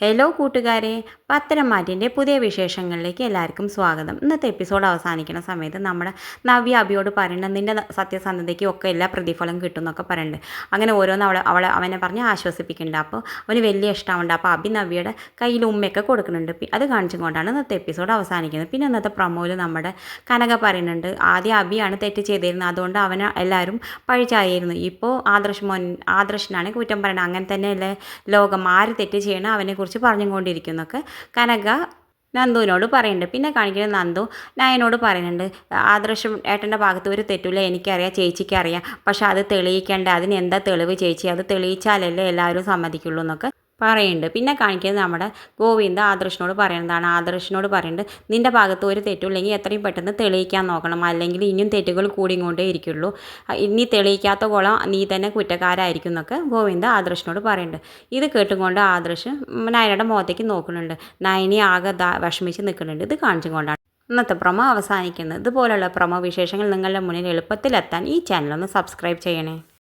Hello കൂട്ടുകാരെ. പത്തനംമാറ്റിന്റെ പുതിയ വിശേഷങ്ങളിലേക്ക് എല്ലാവർക്കും സ്വാഗതം. ഇന്നത്തെ എപ്പിസോഡ് അവസാനിക്കുന്ന സമയത്ത് നമ്മുടെ നവ്യ അബിയോട് പറയണം നിന്റെ സത്യസന്ധതയ്ക്ക് ഒക്കെ എല്ലാ പ്രതിഫലം കിട്ടും എന്നൊക്കെ പറയുന്നുണ്ട്. അങ്ങനെ ഓരോന്ന് അവളെ അവളെ അവനെ പറഞ്ഞ് ആശ്വസിപ്പിക്കുന്നുണ്ട്. അപ്പോൾ അവന് വലിയ ഇഷ്ടമുണ്ട്. അപ്പോൾ അബി നവ്യയുടെ കയ്യിൽ ഉമ്മയൊക്കെ കൊടുക്കുന്നുണ്ട്. അത് അത് കാണിച്ചുകൊണ്ടാണ് ഇന്നത്തെ എപ്പിസോഡ് അവസാനിക്കുന്നത്. പിന്നെ ഇന്നത്തെ പ്രൊമോയിൽ നമ്മുടെ കനക പറയുന്നുണ്ട് ആദ്യം അബിയാണ് തെറ്റ് ചെയ്തിരുന്നത്. അതുകൊണ്ട് അവനെ എല്ലാവരും പഴിച്ചായിരുന്നു. ഇപ്പോൾ ആദർശ് മോൻ ആദർശനാണ് കുറ്റം പറയുന്നത്. അങ്ങനെ തന്നെയല്ലേ ലോകം. ആര് തെറ്റ് ചെയ്യണം അവനെക്കുറിച്ച് പറഞ്ഞുകൊണ്ടിരിക്കുന്നൊക്കെ. കനക നന്ദുവിനോട് പറയുന്നുണ്ട്. പിന്നെ കാണിക്കുന്നത് നന്ദു നയനോട് പറയുന്നുണ്ട് ആദർശം ഏട്ടന്റെ ഭാഗത്ത് ഒരു തെറ്റില്ല എനിക്കറിയാം ചേച്ചിക്ക് അറിയാം പക്ഷെ അത് തെളിയിക്കേണ്ട? അതിന് എന്താ തെളിവ് ചേച്ചി? അത് തെളിയിച്ചാലല്ലേ എല്ലാവരും സമ്മതിക്കുള്ളൂ എന്നൊക്കെ പറയുന്നുണ്ട്. പിന്നെ കാണിക്കുന്നത് നമ്മുടെ ഗോവിന്ദ ആദർശിനോട് പറയുന്നതാണ്. ആദർശിനോട് പറയുന്നുണ്ട് നിന്റെ ഭാഗത്ത് ഒരു തെറ്റുമില്ലെങ്കിൽ എത്രയും പെട്ടെന്ന് തെളിയിക്കാൻ നോക്കണം. അല്ലെങ്കിൽ ഇനിയും തെറ്റുകൾ കൂടിക്കൊണ്ടേ ഇരിക്കുള്ളൂ. ഇനി തെളിയിക്കാത്ത കുളം നീ തന്നെ കുറ്റക്കാരായിരിക്കും എന്നൊക്കെ ഗോവിന്ദ ആദർശിനോട് പറയുന്നുണ്ട്. ഇത് കേട്ടുകൊണ്ട് ആദർശ് നയനയുടെ മുഖത്തേക്ക് നോക്കുന്നുണ്ട്. നയനി ആകെ വിഷമിച്ച് നിൽക്കുന്നുണ്ട്. ഇത് കാണിച്ചുകൊണ്ടാണ്. ഇന്നത്തെ പ്രൊമോ അവസാനിക്കുന്നത് ഇതുപോലുള്ള പ്രൊമോ വിശേഷങ്ങൾ നിങ്ങളുടെ മുന്നിൽ എളുപ്പത്തിലെത്താൻ ഈ ചാനൽ ഒന്ന് സബ്സ്ക്രൈബ് ചെയ്യണേ.